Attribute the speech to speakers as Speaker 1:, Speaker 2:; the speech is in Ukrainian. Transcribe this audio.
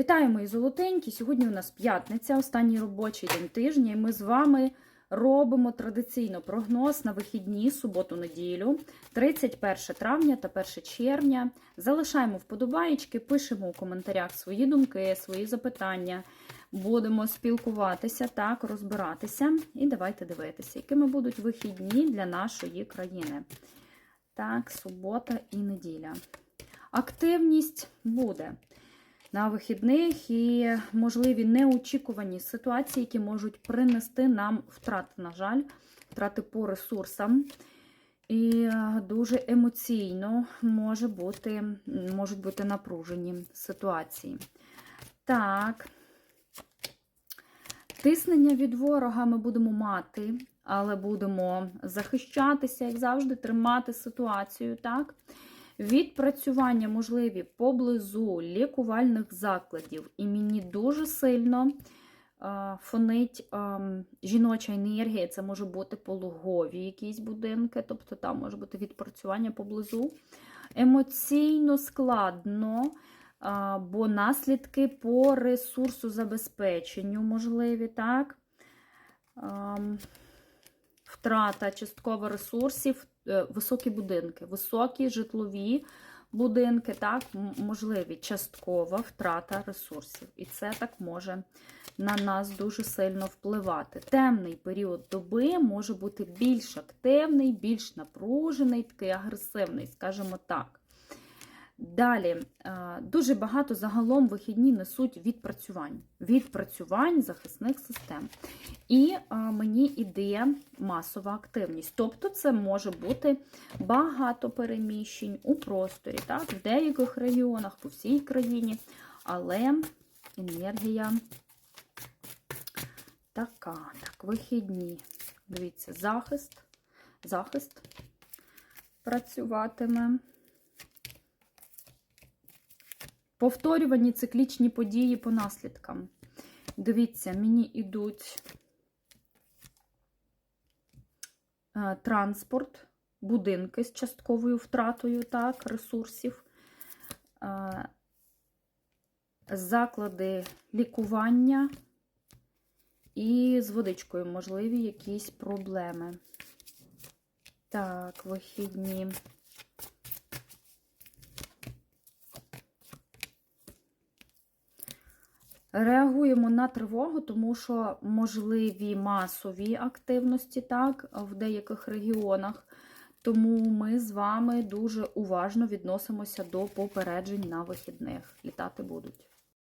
Speaker 1: Вітаю, мої золотенькі! Сьогодні у нас п'ятниця, останній робочий день тижня, і ми з вами робимо традиційно прогноз на вихідні, суботу-неділю, 31 травня та 1 червня. Залишаємо вподобаєчки, пишемо у коментарях свої думки, свої запитання. Будемо спілкуватися, так, розбиратися. І давайте дивитися, якими будуть вихідні для нашої країни. Так, субота і неділя. Активність буде на вихідних і можливі неочікувані ситуації, які можуть принести нам втрати, на жаль, втрати по ресурсам. І е, дуже емоційно може бути, можуть бути напружені ситуації. Так, тиснення від ворога ми будемо мати, але будемо захищатися, як завжди, тримати ситуацію. так? Відпрацювання можливі поблизу лікувальних закладів. І мені дуже сильно фонить жіноча енергія. Це може бути пологові якісь будинки, тобто там може бути відпрацювання поблизу. Емоційно складно, бо наслідки по ресурсу забезпеченню можливі, так? Втрата частково ресурсів, високі будинки, високі житлові будинки, так, можливі часткова втрата ресурсів. І це так може на нас дуже сильно впливати. Темний період доби може бути більш активний, більш напружений, такий агресивний, скажімо так. Далі, дуже багато загалом вихідні несуть відпрацювань, відпрацювань захисних систем. І мені іде масова активність. Тобто, це може бути багато переміщень у просторі, так, в деяких регіонах, по всій країні, але енергія така. Так, вихідні. Дивіться, захист, захист працюватиме. Повторювані циклічні події по наслідкам. Дивіться, мені йдуть е, транспорт, будинки з частковою втратою так, ресурсів, е, заклади лікування і з водичкою можливі якісь проблеми. Так, вихідні. Реагуємо на тривогу, тому що можливі масові активності так, в деяких регіонах. Тому ми з вами дуже уважно відносимося до попереджень на вихідних. Літати будуть.